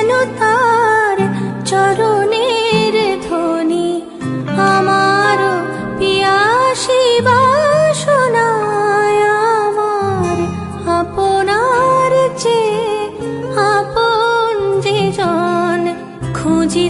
যেন তার চরণের ধ্বনি আমার পিয়াসি বাসনায় আমার আপনার চেয়ে আপন যে জন খুঁজি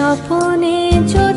স্বপনে চলে